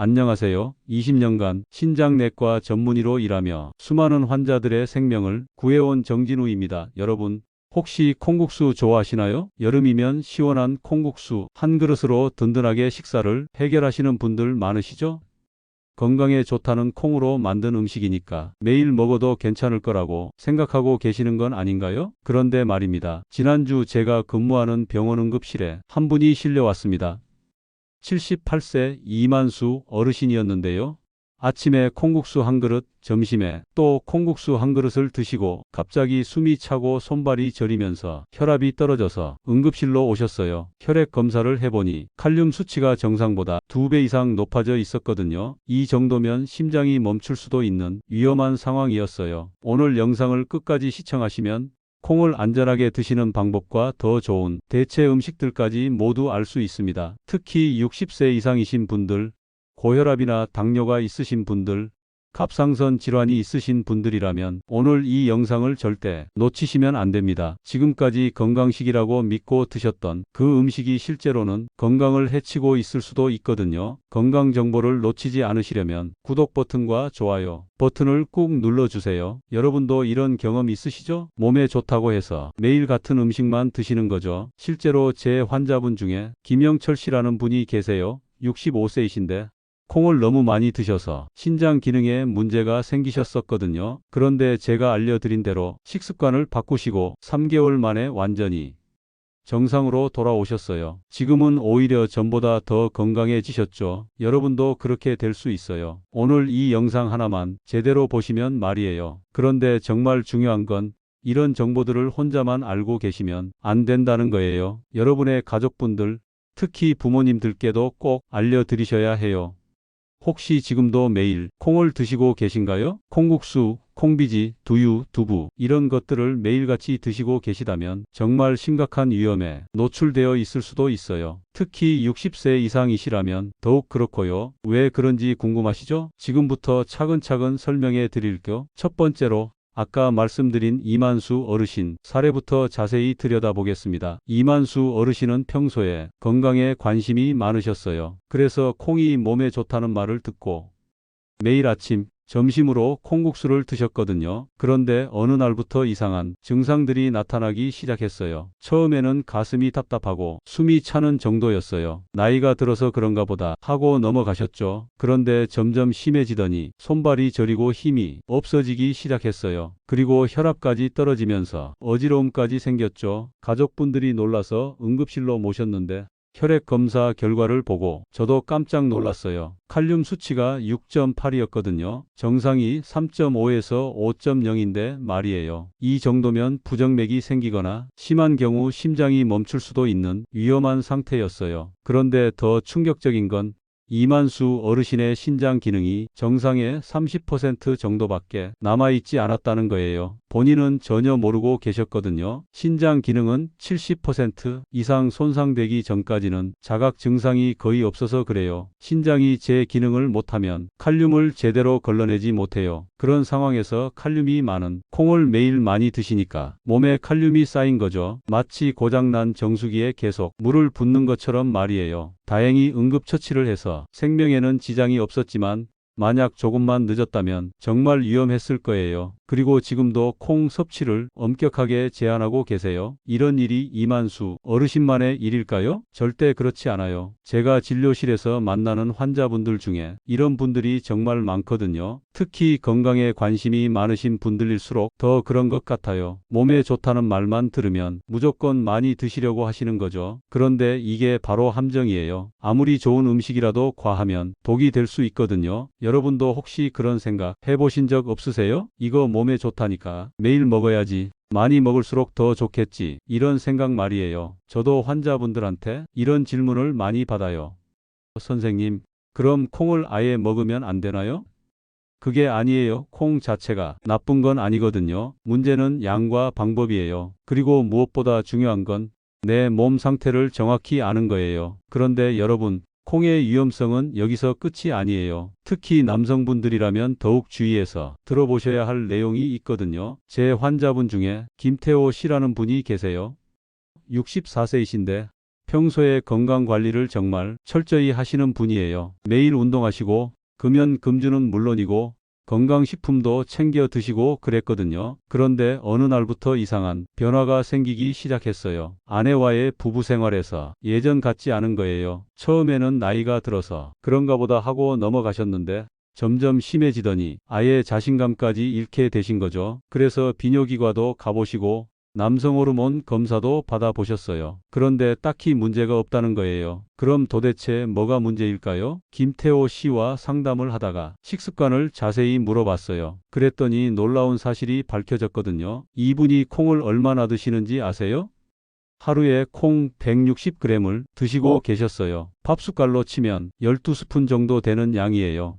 안녕하세요. 20년간 신장내과 전문의로 일하며 수많은 환자들의 생명을 구해온 정진우입니다. 여러분, 혹시 콩국수 좋아하시나요? 여름이면 시원한 콩국수 한 그릇으로 든든하게 식사를 해결하시는 분들 많으시죠? 건강에 좋다는 콩으로 만든 음식이니까 매일 먹어도 괜찮을 거라고 생각하고 계시는 건 아닌가요? 그런데 말입니다. 지난주 제가 근무하는 병원 응급실에 한 분이 실려왔습니다. 78세 이만수 어르신이었는데요. 아침에 콩국수 한 그릇, 점심에 또 콩국수 한 그릇을 드시고 갑자기 숨이 차고 손발이 저리면서 혈압이 떨어져서 응급실로 오셨어요. 혈액 검사를 해보니 칼륨 수치가 정상보다 두 배 이상 높아져 있었거든요. 이 정도면 심장이 멈출 수도 있는 위험한 상황이었어요. 오늘 영상을 끝까지 시청하시면 콩을 안전하게 드시는 방법과 더 좋은 대체 음식들까지 모두 알 수 있습니다. 특히 60세 이상이신 분들, 고혈압이나 당뇨가 있으신 분들, 갑상선 질환이 있으신 분들이라면 오늘 이 영상을 절대 놓치시면 안 됩니다. 지금까지 건강식이라고 믿고 드셨던 그 음식이 실제로는 건강을 해치고 있을 수도 있거든요. 건강 정보를 놓치지 않으시려면 구독 버튼과 좋아요 버튼을 꾹 눌러주세요. 여러분도 이런 경험 있으시죠? 몸에 좋다고 해서 매일 같은 음식만 드시는 거죠. 실제로 제 환자분 중에 김영철 씨라는 분이 계세요. 65세이신데 콩을 너무 많이 드셔서 신장 기능에 문제가 생기셨었거든요. 그런데 제가 알려드린 대로 식습관을 바꾸시고 3개월 만에 완전히 정상으로 돌아오셨어요. 지금은 오히려 전보다 더 건강해지셨죠. 여러분도 그렇게 될 수 있어요. 오늘 이 영상 하나만 제대로 보시면 말이에요. 그런데 정말 중요한 건 이런 정보들을 혼자만 알고 계시면 안 된다는 거예요. 여러분의 가족분들, 특히 부모님들께도 꼭 알려드리셔야 해요. 혹시 지금도 매일 콩을 드시고 계신가요? 콩국수, 콩비지, 두유, 두부 이런 것들을 매일같이 드시고 계시다면 정말 심각한 위험에 노출되어 있을 수도 있어요. 특히 60세 이상이시라면 더욱 그렇고요. 왜 그런지 궁금하시죠? 지금부터 차근차근 설명해 드릴게요. 첫 번째로 아까 말씀드린 이만수 어르신 사례부터 자세히 들여다보겠습니다. 이만수 어르신은 평소에 건강에 관심이 많으셨어요. 그래서 콩이 몸에 좋다는 말을 듣고 매일 아침 점심으로 콩국수를 드셨거든요. 그런데 어느 날부터 이상한 증상들이 나타나기 시작했어요. 처음에는 가슴이 답답하고 숨이 차는 정도였어요. 나이가 들어서 그런가 보다 하고 넘어가셨죠. 그런데 점점 심해지더니 손발이 저리고 힘이 없어지기 시작했어요. 그리고 혈압까지 떨어지면서 어지러움까지 생겼죠. 가족분들이 놀라서 응급실로 모셨는데 혈액 검사 결과를 보고 저도 깜짝 놀랐어요. 칼륨 수치가 6.8이었거든요. 정상이 3.5에서 5.0인데 말이에요. 이 정도면 부정맥이 생기거나 심한 경우 심장이 멈출 수도 있는 위험한 상태였어요. 그런데 더 충격적인 건 이만수 어르신의 신장 기능이 정상의 30% 정도밖에 남아있지 않았다는 거예요. 본인은 전혀 모르고 계셨거든요. 신장 기능은 70% 이상 손상되기 전까지는 자각 증상이 거의 없어서 그래요. 신장이 제 기능을 못하면 칼륨을 제대로 걸러내지 못해요. 그런 상황에서 칼륨이 많은 콩을 매일 많이 드시니까 몸에 칼륨이 쌓인 거죠. 마치 고장난 정수기에 계속 물을 붓는 것처럼 말이에요. 다행히 응급처치를 해서 생명에는 지장이 없었지만 만약 조금만 늦었다면 정말 위험했을 거예요. 그리고 지금도 콩 섭취를 엄격하게 제한하고 계세요. 이런 일이 이만수 어르신만의 일일까요? 절대 그렇지 않아요. 제가 진료실에서 만나는 환자분들 중에 이런 분들이 정말 많거든요. 특히 건강에 관심이 많으신 분들일수록 더 그런 것 같아요. 몸에 좋다는 말만 들으면 무조건 많이 드시려고 하시는 거죠. 그런데 이게 바로 함정이에요. 아무리 좋은 음식이라도 과하면 독이 될 수 있거든요. 여러분도 혹시 그런 생각 해보신 적 없으세요? 이거 몸에 좋다니까 매일 먹어야지. 많이 먹을수록 더 좋겠지. 이런 생각 말이에요. 저도 환자분들한테 이런 질문을 많이 받아요. 선생님, 그럼 콩을 아예 먹으면 안 되나요? 그게 아니에요. 콩 자체가 나쁜 건 아니거든요. 문제는 양과 방법이에요. 그리고 무엇보다 중요한 건 내 몸 상태를 정확히 아는 거예요. 그런데 여러분, 콩의 위험성은 여기서 끝이 아니에요. 특히 남성분들이라면 더욱 주의해서 들어보셔야 할 내용이 있거든요. 제 환자분 중에 김태호 씨라는 분이 계세요. 64세이신데 평소에 건강 관리를 정말 철저히 하시는 분이에요. 매일 운동하시고 금연 금주는 물론이고 건강식품도 챙겨 드시고 그랬거든요. 그런데 어느 날부터 이상한 변화가 생기기 시작했어요. 아내와의 부부 생활에서 예전 같지 않은 거예요. 처음에는 나이가 들어서 그런가 보다 하고 넘어가셨는데 점점 심해지더니 아예 자신감까지 잃게 되신 거죠. 그래서 비뇨기과도 가보시고 남성 호르몬 검사도 받아보셨어요. 그런데 딱히 문제가 없다는 거예요. 그럼 도대체 뭐가 문제일까요? 김태호 씨와 상담을 하다가 식습관을 자세히 물어봤어요. 그랬더니 놀라운 사실이 밝혀졌거든요. 이분이 콩을 얼마나 드시는지 아세요? 하루에 콩 160g을 드시고 계셨어요. 밥숟갈로 치면 12스푼 정도 되는 양이에요.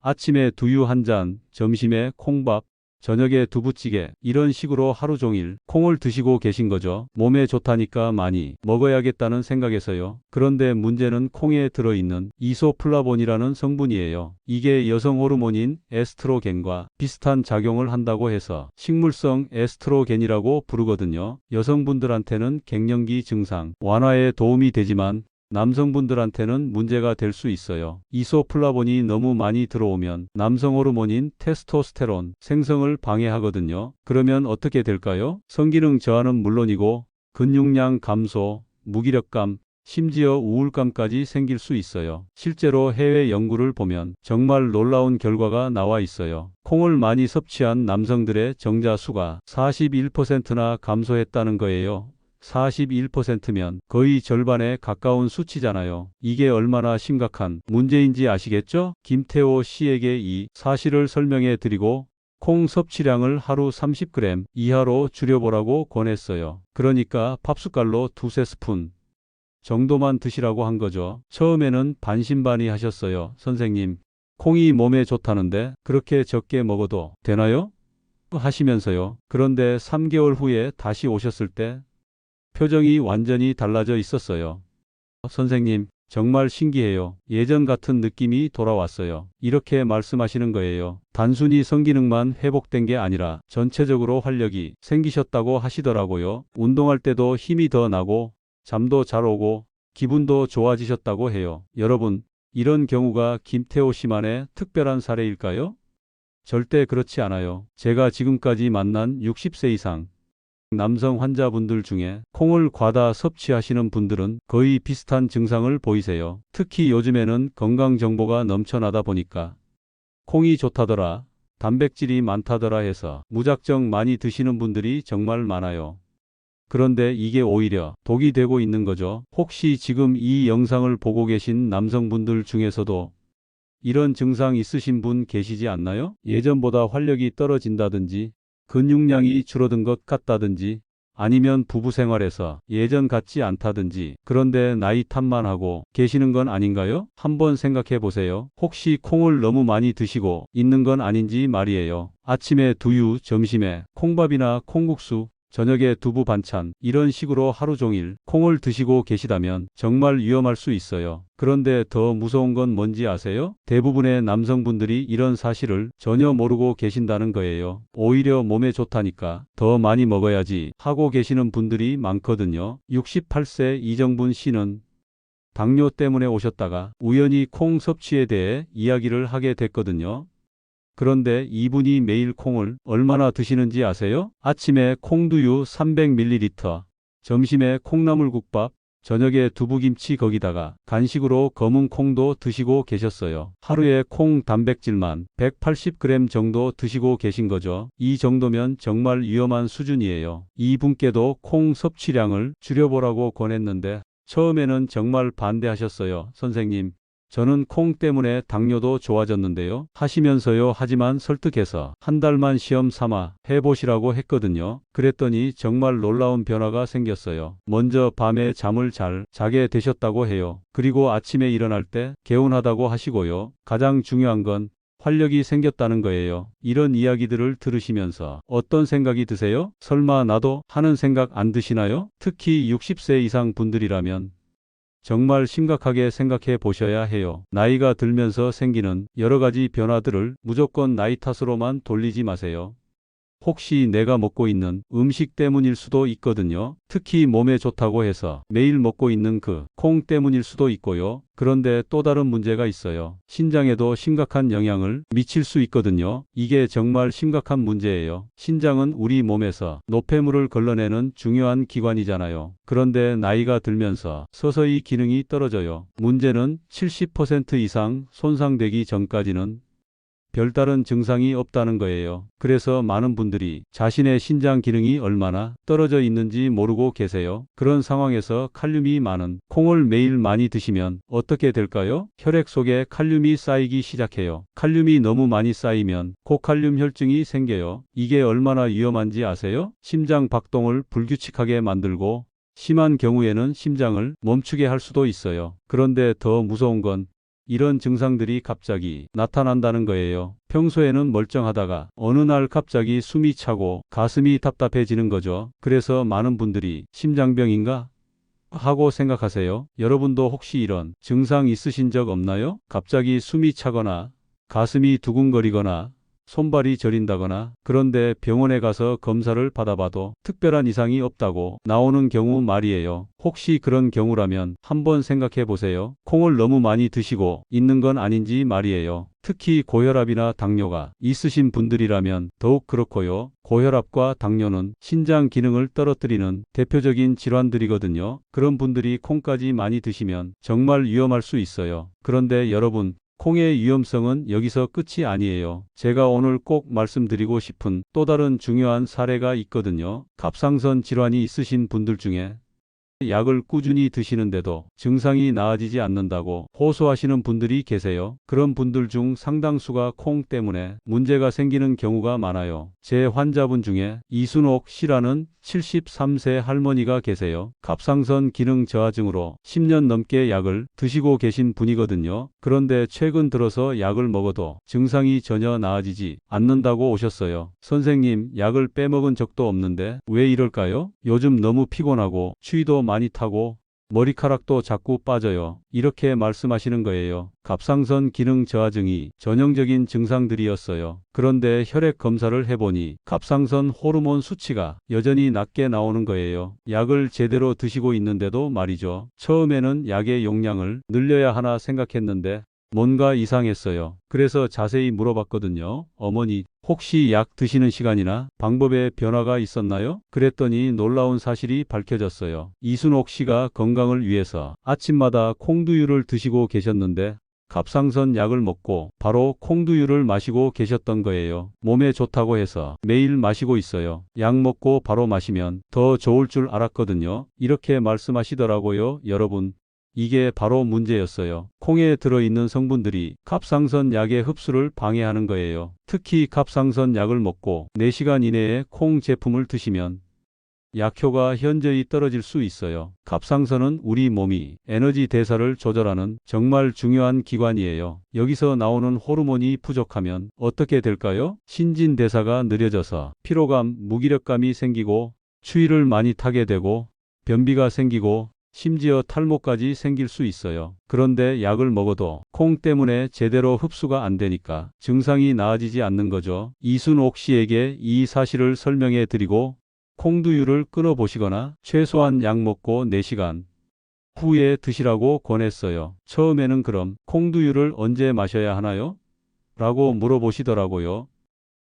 아침에 두유 한 잔, 점심에 콩밥, 저녁에 두부찌개 이런 식으로 하루 종일 콩을 드시고 계신 거죠. 몸에 좋다니까 많이 먹어야겠다는 생각에서요. 그런데 문제는 콩에 들어있는 이소플라본이라는 성분이에요. 이게 여성 호르몬인 에스트로겐과 비슷한 작용을 한다고 해서 식물성 에스트로겐이라고 부르거든요. 여성분들한테는 갱년기 증상 완화에 도움이 되지만 남성분들한테는 문제가 될 수 있어요. 이소플라본이 너무 많이 들어오면 남성 호르몬인 테스토스테론 생성을 방해하거든요. 그러면 어떻게 될까요? 성기능 저하는 물론이고 근육량 감소, 무기력감, 심지어 우울감까지 생길 수 있어요. 실제로 해외 연구를 보면 정말 놀라운 결과가 나와 있어요. 콩을 많이 섭취한 남성들의 정자 수가 41%나 감소했다는 거예요. 41%면 거의 절반에 가까운 수치잖아요. 이게 얼마나 심각한 문제인지 아시겠죠? 김태호 씨에게 이 사실을 설명해 드리고 콩 섭취량을 하루 30g 이하로 줄여보라고 권했어요. 그러니까 팝숟갈로 두세 스푼 정도만 드시라고 한 거죠. 처음에는 반신반의 하셨어요. 선생님, 콩이 몸에 좋다는데 그렇게 적게 먹어도 되나요? 하시면서요. 그런데 3개월 후에 다시 오셨을 때 표정이 완전히 달라져 있었어요. 선생님, 정말 신기해요. 예전 같은 느낌이 돌아왔어요. 이렇게 말씀하시는 거예요. 단순히 성기능만 회복된 게 아니라 전체적으로 활력이 생기셨다고 하시더라고요. 운동할 때도 힘이 더 나고 잠도 잘 오고 기분도 좋아지셨다고 해요. 여러분, 이런 경우가 김태호 씨만의 특별한 사례일까요? 절대 그렇지 않아요. 제가 지금까지 만난 60세 이상 남성 환자분들 중에 콩을 과다 섭취하시는 분들은 거의 비슷한 증상을 보이세요. 특히 요즘에는 건강 정보가 넘쳐나다 보니까 콩이 좋다더라, 단백질이 많다더라 해서 무작정 많이 드시는 분들이 정말 많아요. 그런데 이게 오히려 독이 되고 있는 거죠. 혹시 지금 이 영상을 보고 계신 남성분들 중에서도 이런 증상 있으신 분 계시지 않나요? 예전보다 활력이 떨어진다든지 근육량이 줄어든 것 같다든지 아니면 부부 생활에서 예전 같지 않다든지 그런데 나이 탓만 하고 계시는 건 아닌가요? 한번 생각해 보세요. 혹시 콩을 너무 많이 드시고 있는 건 아닌지 말이에요. 아침에 두유, 점심에 콩밥이나 콩국수, 저녁에 두부 반찬 이런 식으로 하루 종일 콩을 드시고 계시다면 정말 위험할 수 있어요. 그런데 더 무서운 건 뭔지 아세요? 대부분의 남성분들이 이런 사실을 전혀 모르고 계신다는 거예요. 오히려 몸에 좋다니까 더 많이 먹어야지 하고 계시는 분들이 많거든요. 68세 이정분 씨는 당뇨 때문에 오셨다가 우연히 콩 섭취에 대해 이야기를 하게 됐거든요. 그런데 이분이 매일 콩을 얼마나 드시는지 아세요? 아침에 콩두유 300ml, 점심에 콩나물국밥, 저녁에 두부김치 거기다가 간식으로 검은 콩도 드시고 계셨어요. 하루에 콩 단백질만 180g 정도 드시고 계신 거죠. 이 정도면 정말 위험한 수준이에요. 이분께도 콩 섭취량을 줄여보라고 권했는데 처음에는 정말 반대하셨어요. 선생님, 저는 콩 때문에 당뇨도 좋아졌는데요. 하시면서요. 하지만 설득해서 한 달만 시험 삼아 해보시라고 했거든요. 그랬더니 정말 놀라운 변화가 생겼어요. 먼저 밤에 잠을 잘 자게 되셨다고 해요. 그리고 아침에 일어날 때 개운하다고 하시고요. 가장 중요한 건 활력이 생겼다는 거예요. 이런 이야기들을 들으시면서 어떤 생각이 드세요? 설마 나도 하는 생각 안 드시나요? 특히 60세 이상 분들이라면 정말 심각하게 생각해 보셔야 해요. 나이가 들면서 생기는 여러 가지 변화들을 무조건 나이 탓으로만 돌리지 마세요. 혹시 내가 먹고 있는 음식 때문일 수도 있거든요. 특히 몸에 좋다고 해서 매일 먹고 있는 그 콩 때문일 수도 있고요. 그런데 또 다른 문제가 있어요. 신장에도 심각한 영향을 미칠 수 있거든요. 이게 정말 심각한 문제예요. 신장은 우리 몸에서 노폐물을 걸러내는 중요한 기관이잖아요. 그런데 나이가 들면서 서서히 기능이 떨어져요. 문제는 70% 이상 손상되기 전까지는 별다른 증상이 없다는 거예요. 그래서 많은 분들이 자신의 신장 기능이 얼마나 떨어져 있는지 모르고 계세요. 그런 상황에서 칼륨이 많은 콩을 매일 많이 드시면 어떻게 될까요? 혈액 속에 칼륨이 쌓이기 시작해요. 칼륨이 너무 많이 쌓이면 고칼륨 혈증이 생겨요. 이게 얼마나 위험한지 아세요? 심장 박동을 불규칙하게 만들고 심한 경우에는 심장을 멈추게 할 수도 있어요. 그런데 더 무서운 건 이런 증상들이 갑자기 나타난다는 거예요. 평소에는 멀쩡하다가 어느 날 갑자기 숨이 차고 가슴이 답답해지는 거죠. 그래서 많은 분들이 심장병인가? 하고 생각하세요. 여러분도 혹시 이런 증상 있으신 적 없나요? 갑자기 숨이 차거나 가슴이 두근거리거나 손발이 저린다거나 그런데 병원에 가서 검사를 받아봐도 특별한 이상이 없다고 나오는 경우 말이에요. 혹시 그런 경우라면 한번 생각해 보세요. 콩을 너무 많이 드시고 있는 건 아닌지 말이에요. 특히 고혈압이나 당뇨가 있으신 분들이라면 더욱 그렇고요. 고혈압과 당뇨는 신장 기능을 떨어뜨리는 대표적인 질환들이거든요. 그런 분들이 콩까지 많이 드시면 정말 위험할 수 있어요. 그런데 여러분, 콩의 위험성은 여기서 끝이 아니에요. 제가 오늘 꼭 말씀드리고 싶은 또 다른 중요한 사례가 있거든요. 갑상선 질환이 있으신 분들 중에 약을 꾸준히 드시는데도 증상이 나아지지 않는다고 호소하시는 분들이 계세요. 그런 분들 중 상당수가 콩 때문에 문제가 생기는 경우가 많아요. 제 환자분 중에 이순옥 씨라는 73세 할머니가 계세요. 갑상선 기능 저하증으로 10년 넘게 약을 드시고 계신 분이거든요. 그런데 최근 들어서 약을 먹어도 증상이 전혀 나아지지 않는다고 오셨어요. 선생님, 약을 빼먹은 적도 없는데 왜 이럴까요? 요즘 너무 피곤하고 추위도 많이 타고 머리카락도 자꾸 빠져요. 이렇게 말씀하시는 거예요. 갑상선 기능 저하증이 전형적인 증상들이었어요. 그런데 혈액 검사를 해보니 갑상선 호르몬 수치가 여전히 낮게 나오는 거예요. 약을 제대로 드시고 있는데도 말이죠. 처음에는 약의 용량을 늘려야 하나 생각했는데 뭔가 이상했어요. 그래서 자세히 물어봤거든요. 어머니, 혹시 약 드시는 시간이나 방법에 변화가 있었나요? 그랬더니 놀라운 사실이 밝혀졌어요. 이순옥 씨가 건강을 위해서 아침마다 콩두유를 드시고 계셨는데 갑상선 약을 먹고 바로 콩두유를 마시고 계셨던 거예요. 몸에 좋다고 해서 매일 마시고 있어요. 약 먹고 바로 마시면 더 좋을 줄 알았거든요. 이렇게 말씀하시더라고요. 여러분, 이게 바로 문제였어요. 콩에 들어있는 성분들이 갑상선 약의 흡수를 방해하는 거예요. 특히 갑상선 약을 먹고 4시간 이내에 콩 제품을 드시면 약효가 현저히 떨어질 수 있어요. 갑상선은 우리 몸이 에너지 대사를 조절하는 정말 중요한 기관이에요. 여기서 나오는 호르몬이 부족하면 어떻게 될까요? 신진대사가 느려져서 피로감, 무기력감이 생기고 추위를 많이 타게 되고 변비가 생기고 심지어 탈모까지 생길 수 있어요. 그런데 약을 먹어도 콩 때문에 제대로 흡수가 안 되니까 증상이 나아지지 않는 거죠. 이순옥 씨에게 이 사실을 설명해 드리고 콩두유를 끊어 보시거나 최소한 약 먹고 4시간 후에 드시라고 권했어요. 처음에는 그럼 콩두유를 언제 마셔야 하나요? 라고 물어보시더라고요.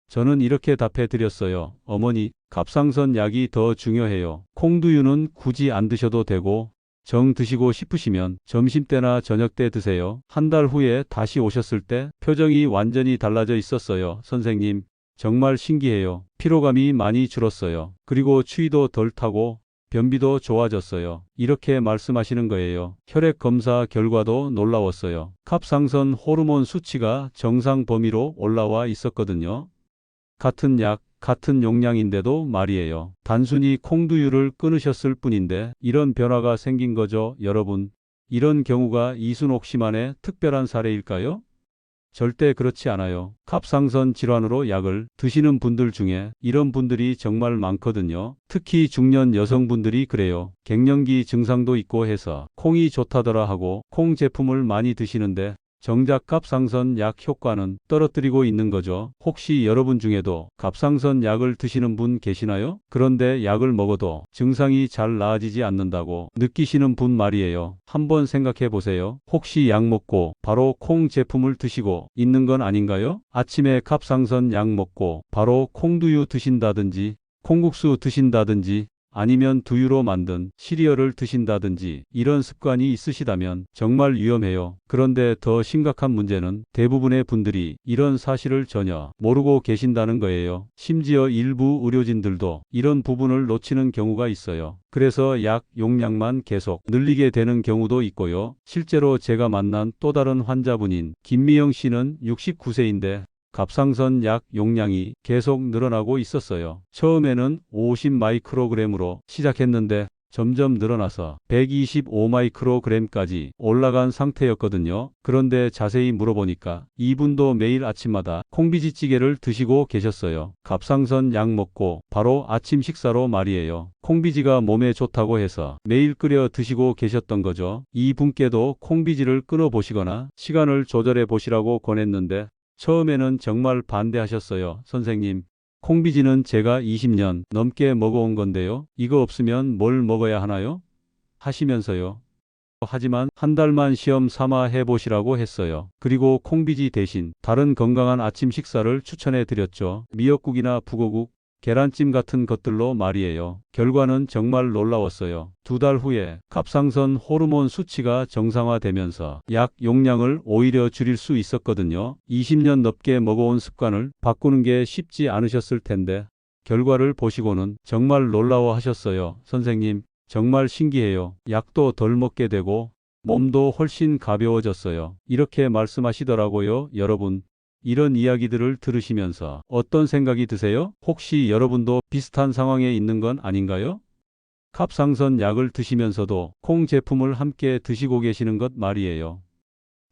저는 이렇게 답해 드렸어요. 어머니, 갑상선 약이 더 중요해요. 콩두유는 굳이 안 드셔도 되고 정 드시고 싶으시면 점심때나 저녁때 드세요. 한 달 후에 다시 오셨을 때 표정이 완전히 달라져 있었어요. 선생님, 정말 신기해요. 피로감이 많이 줄었어요. 그리고 추위도 덜 타고 변비도 좋아졌어요. 이렇게 말씀하시는 거예요. 혈액 검사 결과도 놀라웠어요. 갑상선 호르몬 수치가 정상 범위로 올라와 있었거든요. 같은 약, 같은 용량인데도 말이에요. 단순히 콩두유를 끊으셨을 뿐인데 이런 변화가 생긴 거죠, 여러분. 이런 경우가 이순옥 씨만의 특별한 사례일까요? 절대 그렇지 않아요. 갑상선 질환으로 약을 드시는 분들 중에 이런 분들이 정말 많거든요. 특히 중년 여성분들이 그래요. 갱년기 증상도 있고 해서 콩이 좋다더라 하고 콩 제품을 많이 드시는데 정작 갑상선 약 효과는 떨어뜨리고 있는 거죠. 혹시 여러분 중에도 갑상선 약을 드시는 분 계시나요? 그런데 약을 먹어도 증상이 잘 나아지지 않는다고 느끼시는 분 말이에요. 한번 생각해 보세요. 혹시 약 먹고 바로 콩 제품을 드시고 있는 건 아닌가요? 아침에 갑상선 약 먹고 바로 콩두유 드신다든지 콩국수 드신다든지 아니면 두유로 만든 시리얼을 드신다든지 이런 습관이 있으시다면 정말 위험해요. 그런데 더 심각한 문제는 대부분의 분들이 이런 사실을 전혀 모르고 계신다는 거예요. 심지어 일부 의료진들도 이런 부분을 놓치는 경우가 있어요. 그래서 약 용량만 계속 늘리게 되는 경우도 있고요. 실제로 제가 만난 또 다른 환자분인 김미영 씨는 69세인데 갑상선 약 용량이 계속 늘어나고 있었어요. 처음에는 50 마이크로그램으로 시작했는데 점점 늘어나서 125 마이크로그램까지 올라간 상태였거든요. 그런데 자세히 물어보니까 이분도 매일 아침마다 콩비지찌개를 드시고 계셨어요. 갑상선 약 먹고 바로 아침 식사로 말이에요. 콩비지가 몸에 좋다고 해서 매일 끓여 드시고 계셨던 거죠. 이분께도 콩비지를 끊어 보시거나 시간을 조절해 보시라고 권했는데 처음에는 정말 반대하셨어요. 선생님, 콩비지는 제가 20년 넘게 먹어온 건데요. 이거 없으면 뭘 먹어야 하나요? 하시면서요. 하지만 한 달만 시험 삼아 해보시라고 했어요. 그리고 콩비지 대신 다른 건강한 아침 식사를 추천해 드렸죠. 미역국이나 북어국, 계란찜 같은 것들로 말이에요. 결과는 정말 놀라웠어요. 두 달 후에 갑상선 호르몬 수치가 정상화되면서 약 용량을 오히려 줄일 수 있었거든요. 20년 넘게 먹어온 습관을 바꾸는 게 쉽지 않으셨을 텐데 결과를 보시고는 정말 놀라워 하셨어요. 선생님, 정말 신기해요. 약도 덜 먹게 되고 몸도 훨씬 가벼워졌어요. 이렇게 말씀하시더라고요. 여러분, 이런 이야기들을 들으시면서 어떤 생각이 드세요? 혹시 여러분도 비슷한 상황에 있는 건 아닌가요? 갑상선 약을 드시면서도 콩 제품을 함께 드시고 계시는 것 말이에요.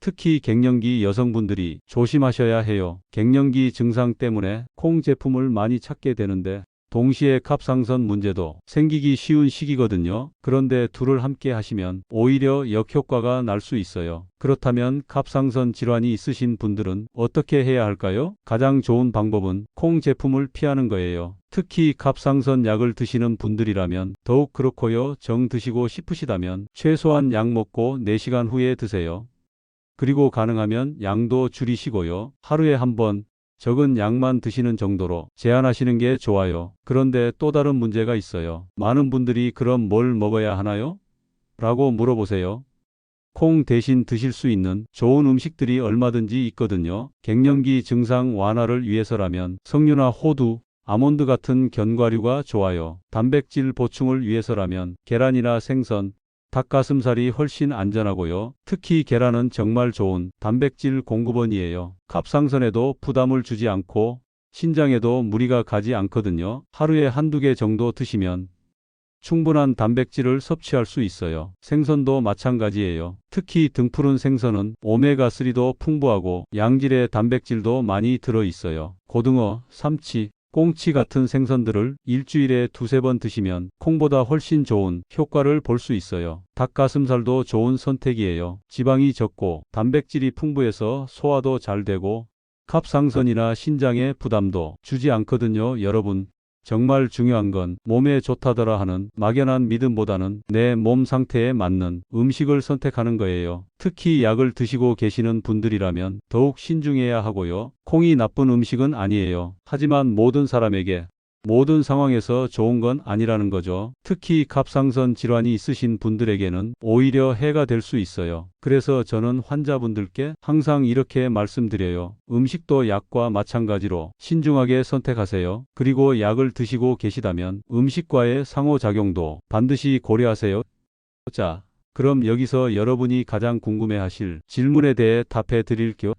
특히 갱년기 여성분들이 조심하셔야 해요. 갱년기 증상 때문에 콩 제품을 많이 찾게 되는데 동시에 갑상선 문제도 생기기 쉬운 시기거든요. 그런데 둘을 함께 하시면 오히려 역효과가 날 수 있어요. 그렇다면 갑상선 질환이 있으신 분들은 어떻게 해야 할까요? 가장 좋은 방법은 콩 제품을 피하는 거예요. 특히 갑상선 약을 드시는 분들이라면 더욱 그렇고요. 정 드시고 싶으시다면 최소한 약 먹고 4시간 후에 드세요. 그리고 가능하면 양도 줄이시고요. 하루에 한 번 적은 양만 드시는 정도로 제한하시는 게 좋아요. 그런데 또 다른 문제가 있어요. 많은 분들이 그럼 뭘 먹어야 하나요? 라고 물어보세요. 콩 대신 드실 수 있는 좋은 음식들이 얼마든지 있거든요. 갱년기 증상 완화를 위해서라면 석류나 호두, 아몬드 같은 견과류가 좋아요. 단백질 보충을 위해서라면 계란이나 생선, 닭가슴살이 훨씬 안전하고요. 특히 계란은 정말 좋은 단백질 공급원이에요. 갑상선에도 부담을 주지 않고 신장에도 무리가 가지 않거든요. 하루에 한두 개 정도 드시면 충분한 단백질을 섭취할 수 있어요. 생선도 마찬가지예요. 특히 등푸른 생선은 오메가3도 풍부하고 양질의 단백질도 많이 들어 있어요. 고등어, 삼치, 꽁치 같은 생선들을 일주일에 두세 번 드시면 콩보다 훨씬 좋은 효과를 볼 수 있어요. 닭가슴살도 좋은 선택이에요. 지방이 적고 단백질이 풍부해서 소화도 잘 되고 갑상선이나 신장에 부담도 주지 않거든요. 여러분, 정말 중요한 건 몸에 좋다더라 하는 막연한 믿음보다는 내 몸 상태에 맞는 음식을 선택하는 거예요. 특히 약을 드시고 계시는 분들이라면 더욱 신중해야 하고요. 콩이 나쁜 음식은 아니에요. 하지만 모든 사람에게 모든 상황에서 좋은 건 아니라는 거죠. 특히 갑상선 질환이 있으신 분들에게는 오히려 해가 될 수 있어요. 그래서 저는 환자분들께 항상 이렇게 말씀드려요. 음식도 약과 마찬가지로 신중하게 선택하세요. 그리고 약을 드시고 계시다면 음식과의 상호작용도 반드시 고려하세요. 자, 그럼 여기서 여러분이 가장 궁금해 하실 질문에 대해 답해 드릴게요.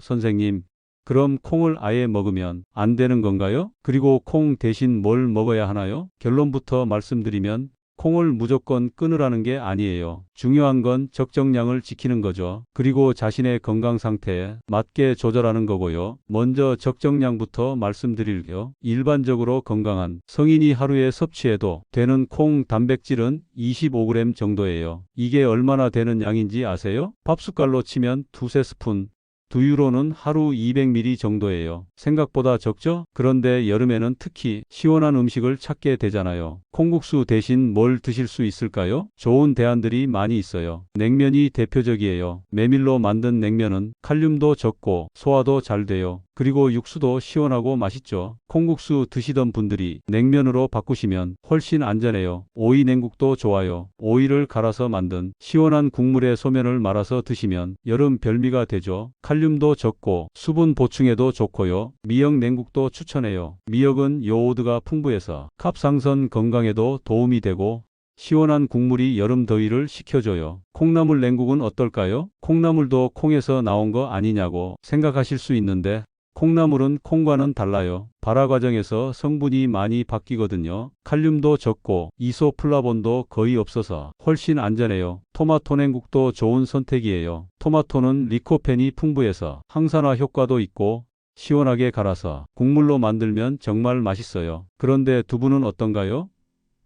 선생님, 그럼 콩을 아예 먹으면 안 되는 건가요? 그리고 콩 대신 뭘 먹어야 하나요? 결론부터 말씀드리면 콩을 무조건 끊으라는 게 아니에요. 중요한 건 적정량을 지키는 거죠. 그리고 자신의 건강 상태에 맞게 조절하는 거고요. 먼저 적정량부터 말씀드릴게요. 일반적으로 건강한 성인이 하루에 섭취해도 되는 콩 단백질은 25g 정도예요. 이게 얼마나 되는 양인지 아세요? 밥숟갈로 치면 두세 스푼, 두유로는 하루 200ml 정도예요. 생각보다 적죠? 그런데 여름에는 특히 시원한 음식을 찾게 되잖아요. 콩국수 대신 뭘 드실 수 있을까요? 좋은 대안들이 많이 있어요. 냉면이 대표적이에요. 메밀로 만든 냉면은 칼륨도 적고 소화도 잘 돼요. 그리고 육수도 시원하고 맛있죠. 콩국수 드시던 분들이 냉면으로 바꾸시면 훨씬 안전해요. 오이 냉국도 좋아요. 오이를 갈아서 만든 시원한 국물에 소면을 말아서 드시면 여름 별미가 되죠. 칼륨도 적고 수분 보충에도 좋고요. 미역 냉국도 추천해요. 미역은 요오드가 풍부해서 갑상선 건강에도 도움이 되고 시원한 국물이 여름 더위를 식혀줘요. 콩나물 냉국은 어떨까요? 콩나물도 콩에서 나온 거 아니냐고 생각하실 수 있는데 콩나물은 콩과는 달라요. 발화 과정에서 성분이 많이 바뀌거든요. 칼륨도 적고 이소플라본도 거의 없어서 훨씬 안전해요. 토마토 냉국도 좋은 선택이에요. 토마토는 리코펜이 풍부해서 항산화 효과도 있고 시원하게 갈아서 국물로 만들면 정말 맛있어요. 그런데 두부는 어떤가요?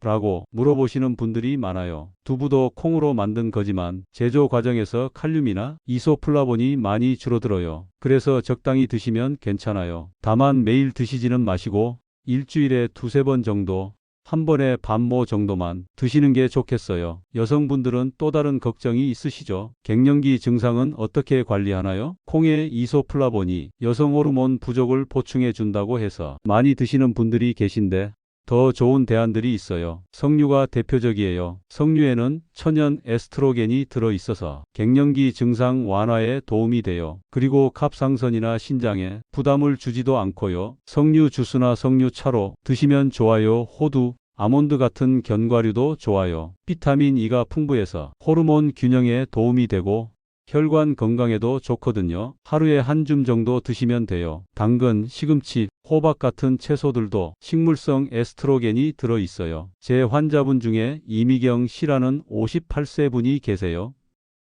라고 물어보시는 분들이 많아요. 두부도 콩으로 만든 거지만 제조 과정에서 칼륨이나 이소플라본이 많이 줄어들어요. 그래서 적당히 드시면 괜찮아요. 다만 매일 드시지는 마시고 일주일에 두세 번 정도 한 번에 반모 정도만 드시는 게 좋겠어요. 여성분들은 또 다른 걱정이 있으시죠? 갱년기 증상은 어떻게 관리하나요? 콩의 이소플라본이 여성 호르몬 부족을 보충해 준다고 해서 많이 드시는 분들이 계신데 더 좋은 대안들이 있어요. 석류가 대표적이에요. 석류에는 천연 에스트로겐이 들어 있어서 갱년기 증상 완화에 도움이 돼요. 그리고 갑상선이나 신장에 부담을 주지도 않고요. 석류 주스나 석류 차로 드시면 좋아요. 호두, 아몬드 같은 견과류도 좋아요. 비타민 E가 풍부해서 호르몬 균형에 도움이 되고 혈관 건강에도 좋거든요. 하루에 한 줌 정도 드시면 돼요. 당근, 시금치, 호박 같은 채소들도 식물성 에스트로겐이 들어 있어요. 제 환자분 중에 이미경 씨라는 58세 분이 계세요.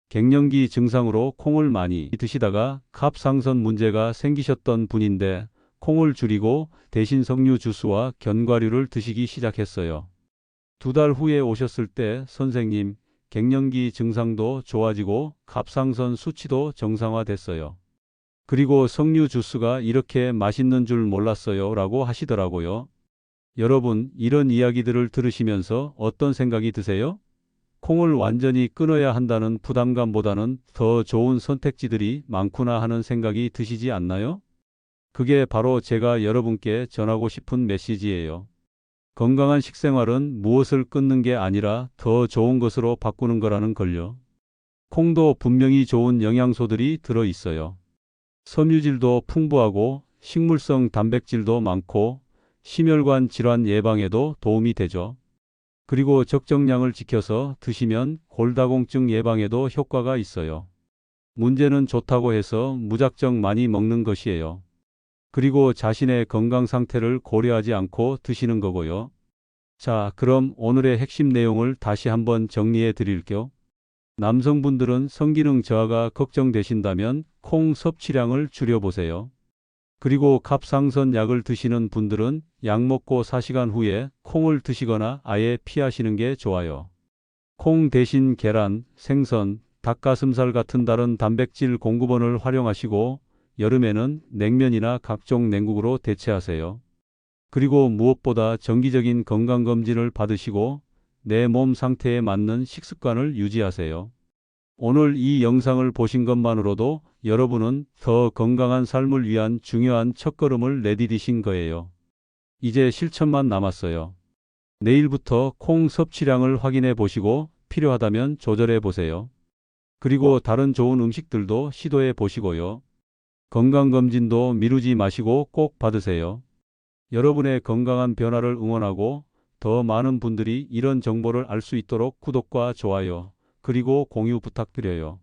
갱년기 증상으로 콩을 많이 드시다가 갑상선 문제가 생기셨던 분인데 콩을 줄이고 대신 석류 주스와 견과류를 드시기 시작했어요. 두 달 후에 오셨을 때 선생님, 갱년기 증상도 좋아지고 갑상선 수치도 정상화됐어요. 그리고 석류 주스가 이렇게 맛있는 줄 몰랐어요 라고 하시더라고요. 여러분, 이런 이야기들을 들으시면서 어떤 생각이 드세요? 콩을 완전히 끊어야 한다는 부담감보다는 더 좋은 선택지들이 많구나 하는 생각이 드시지 않나요? 그게 바로 제가 여러분께 전하고 싶은 메시지예요. 건강한 식생활은 무엇을 끊는 게 아니라 더 좋은 것으로 바꾸는 거라는 걸요. 콩도 분명히 좋은 영양소들이 들어 있어요. 섬유질도 풍부하고 식물성 단백질도 많고 심혈관 질환 예방에도 도움이 되죠. 그리고 적정량을 지켜서 드시면 골다공증 예방에도 효과가 있어요. 문제는 좋다고 해서 무작정 많이 먹는 것이에요. 그리고 자신의 건강 상태를 고려하지 않고 드시는 거고요. 자, 그럼 오늘의 핵심 내용을 다시 한번 정리해 드릴게요. 남성분들은 성기능 저하가 걱정되신다면 콩 섭취량을 줄여보세요. 그리고 갑상선 약을 드시는 분들은 약 먹고 4시간 후에 콩을 드시거나 아예 피하시는 게 좋아요. 콩 대신 계란, 생선, 닭가슴살 같은 다른 단백질 공급원을 활용하시고 여름에는 냉면이나 각종 냉국으로 대체하세요. 그리고 무엇보다 정기적인 건강검진을 받으시고 내 몸 상태에 맞는 식습관을 유지하세요. 오늘 이 영상을 보신 것만으로도 여러분은 더 건강한 삶을 위한 중요한 첫걸음을 내디디신 거예요. 이제 실천만 남았어요. 내일부터 콩 섭취량을 확인해 보시고 필요하다면 조절해 보세요. 그리고 다른 좋은 음식들도 시도해 보시고요. 건강검진도 미루지 마시고 꼭 받으세요. 여러분의 건강한 변화를 응원하고 더 많은 분들이 이런 정보를 알 수 있도록 구독과 좋아요, 그리고 공유 부탁드려요.